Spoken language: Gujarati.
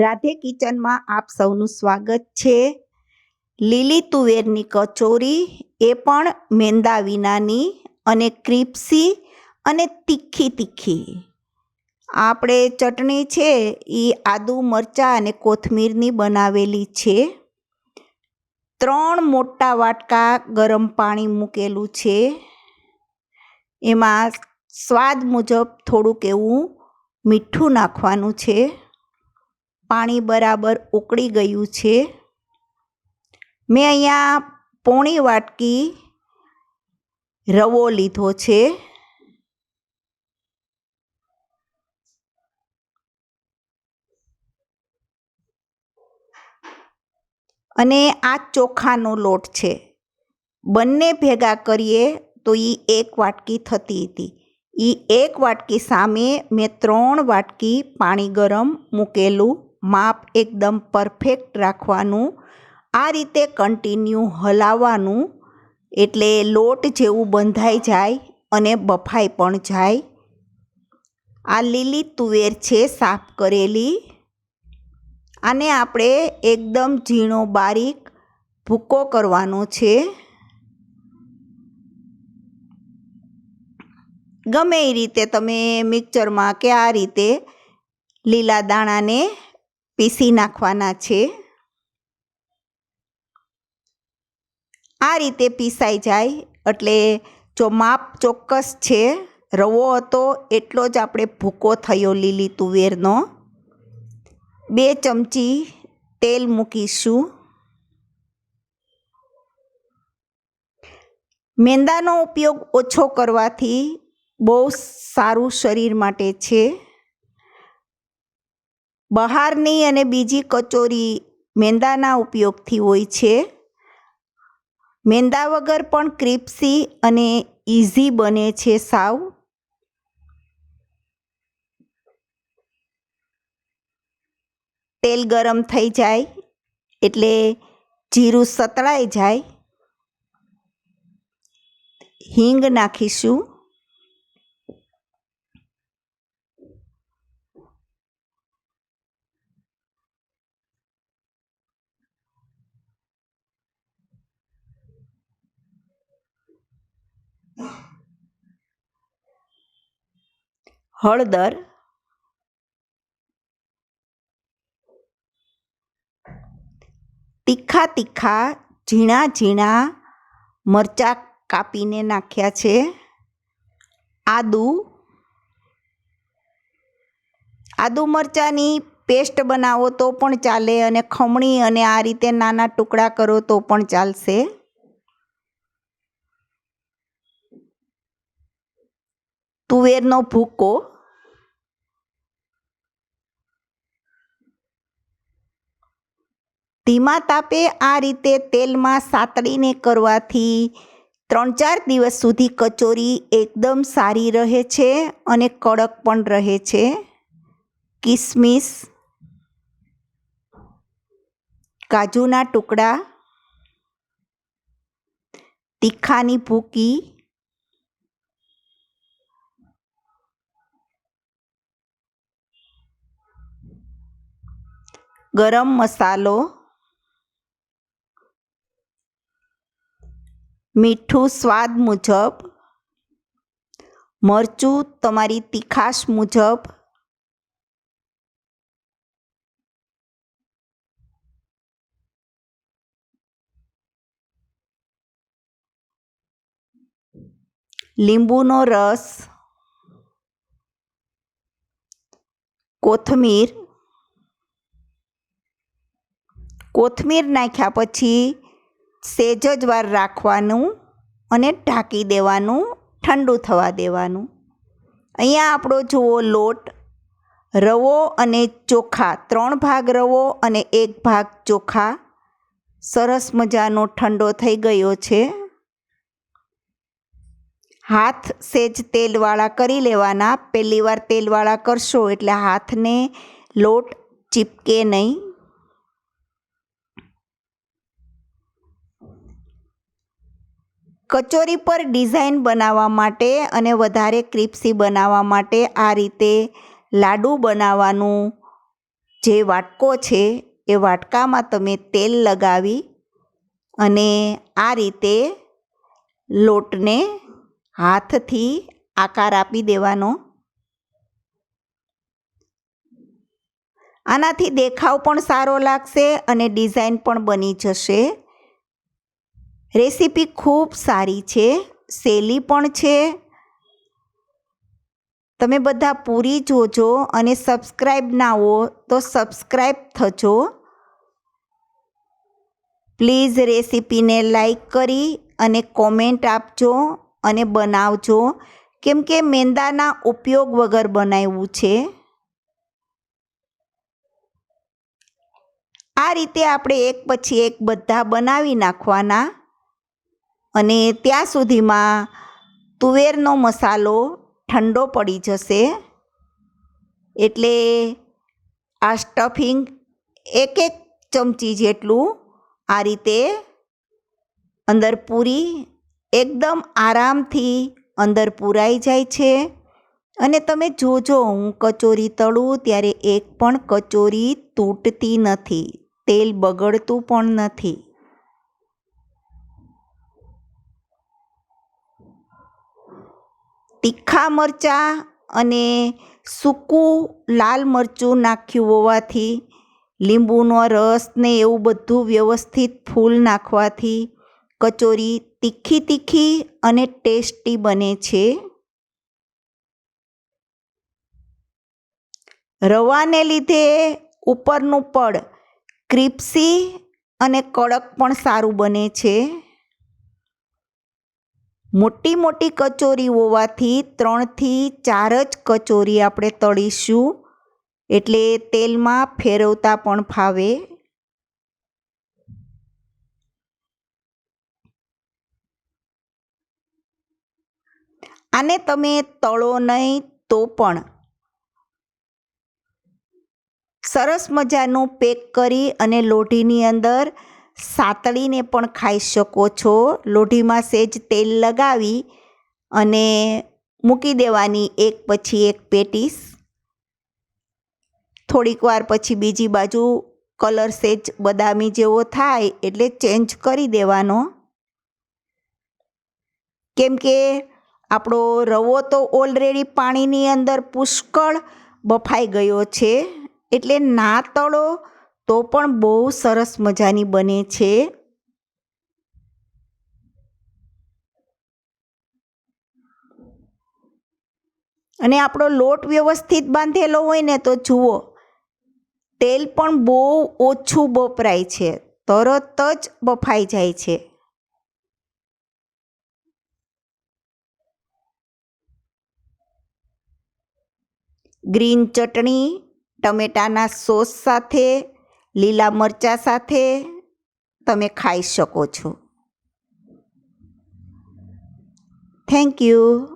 રાધે કિચનમાં આપ સૌનું સ્વાગત છે. લીલી તુવેરની કચોરી, એ પણ મેંદા વિનાની અને ક્રિપ્સી અને તીખી તીખી. આપણે ચટણી છે એ આદુ, મરચાં અને કોથમીરની બનાવેલી છે. ત્રણ મોટા વાટકા ગરમ પાણી મૂકેલું છે. એમાં સ્વાદ મુજબ થોડુંક એવું મીઠું નાખવાનું છે. પાણી બરાબર ઉકળી ગયું છે. મેં અહીંયા પોણી વાટકી રવો લીધો છે. અને આ ચોખાનો લોટ છે. બંને ભેગા કરીએ તો એ એક વાટકી થતી હતી. એ એક વાટકી સામે મેં ત્રણ વાટકી પાણી ગરમ મૂકેલું માપ એકદમ પરફેક્ટ રાખવાનું, આ રીતે કન્ટિન્યુ હલાવવાનું, એટલે લોટ જેવું બંધાઈ જાય અને બફાઈ પણ જાય. આ લીલી તુવેર છે, સાફ કરેલી. આને આપણે એકદમ ઝીણો બારીક ભૂકો કરવાનો છે. ગમે એ રીતે તમે મિક્સરમાં કે આ રીતે લીલા દાણાને પીસી નાખવાના છે. આ રીતે પીસાઈ જાય, એટલે જો માપ ચોક્કસ છે, રવો હતો એટલો જ આપણે ભૂકો થયો લીલી તુવેરનો. બે ચમચી તેલ મૂકીશું. મેંદાનો ઉપયોગ ઓછો કરવાથી બહુ સારું શરીર માટે છે. બહારની અને બીજી કચોરી મેંદાના ઉપયોગથી હોય છે. મેંદા વગર પણ ક્રિપ્સી અને ઇઝી બને છે સાવ. તેલ ગરમ થઈ જાય એટલે જીરું સતળાઈ જાય. હિંગ નાખીશું. હળદર. તીખા તીખા, ઝીણા ઝીણા મરચાં કાપીને નાખ્યા છે. આદુ. આદુ મરચાંની પેસ્ટ બનાવો તો પણ ચાલે અને ખમણી અને આ રીતે નાના ટુકડા કરો તો પણ ચાલશે. તુવેરનો ભૂકો. ધીમા તાપે આ રીતે તેલમાં સાતળીને કરવાથી ત્રણ ચાર દિવસ સુધી કચોરી એકદમ સારી રહે છે અને કડક પણ રહે છે. કિસમિસ, કાજુના ટુકડા, તીખાની ભૂકી ગરમ મસાલો મીઠું સ્વાદ મુજબ મરચું તમારી તીખાશ મુજબ લીંબુનો રસ કોથમીર કોથમીર નાખ્યા પછી સેજ જ વાર રાખવાનું અને ઢાંકી દેવાનું, ઠંડુ થવા દેવાનું. અહીંયા આપણો જુઓ લોટ, રવો અને ચોખા. ત્રણ ભાગ રવો અને એક ભાગ ચોખા. સરસ મજાનો ઠંડો થઈ ગયો છે. હાથ સેજ તેલવાળા કરી લેવાના. પહેલી વાર તેલવાળા કરશો એટલે હાથને લોટ ચીપકે નહીં. કચોરી પર ડિઝાઇન બનાવવા માટે અને વધારે ક્રિપ્સી બનાવવા માટે આ રીતે લાડુ બનાવવાનું જે વાટકો છે, એ વાટકામાં તમે તેલ લગાવી અને આ રીતે લોટને હાથથી આકાર આપી દેવાનો. આનાથી દેખાવ પણ સારો લાગશે અને ડિઝાઇન પણ બની જશે. રેસીપી ખૂબ સારી છે સહેલી પણ છે. તમે બધા પૂરી જોજો અને સબસ્ક્રાઈબ ના હો તો સબસ્ક્રાઈબ થજો. પ્લીઝ રેસીપીને લાઈક કરી અને કોમેન્ટ આપજો અને બનાવજો. કેમ કે મેંદાના ઉપયોગ વગર બનાવ્યું છે. આ રીતે આપણે એક પછી એક બધા બનાવી નાખવાના. અને ત્યાં સુધીમાં તુવેરનો મસાલો ઠંડો પડી જશે. એટલે આ સ્ટફિંગ એક એક ચમચી જેટલું આ રીતે અંદર પૂરી એકદમ આરામથી અંદર પૂરાઈ જાય છે. અને તમે જોજો, હું કચોરી તળું ત્યારે એક પણ કચોરી તૂટતી નથી, તેલ બગડતું પણ નથી. તીખા મરચાં અને સૂકું લાલ મરચું નાખ્યું હોવાથી, લીંબુનો રસ ને એવું બધું વ્યવસ્થિત ફૂલ નાખવાથી કચોરી તીખી તીખી અને ટેસ્ટી બને છે. રવાને લીધે ઉપરનું પડ ક્રિપ્સી અને કડક પણ સારું બને છે. મોટી મોટી કચોરી હોવાથી ત્રણથી ચાર જ કચોરી આપણે તળીશું. એટલે તેલમાં ફેરવતા પણ ફાવે. આને તમે તળો નહીં તો પણ. સરસ મજાનું પેક કરી અને લોઢીની અંદર સાતળીને પણ ખાઈ શકો છો. લોઢીમાં સેજ તેલ લગાવી અને મૂકી દેવાની એક પછી એક પેટીસ. થોડીક વાર પછી બીજી બાજુ કલર સેજ બદામી જેવો થાય એટલે ચેન્જ કરી દેવાનો. કેમ કે આપણો રવો તો ઓલરેડી પાણીની અંદર પુષ્કળ બફાઈ ગયો છે. એટલે ના તળો તો પણ બહુ સરસ મજાની બને છે. અને આપણો લોટ વ્યવસ્થિત બાંધેલો હોય ને તો જુઓ, તેલ પણ બહુ ઓછું બપરાય છે, તરત જ બફાઈ જાય છે. ગ્રીન ચટણી, ટમેટાના સોસ સાથે લીલા મરચાં સાથે તમે ખાઈ શકો છો. Thank you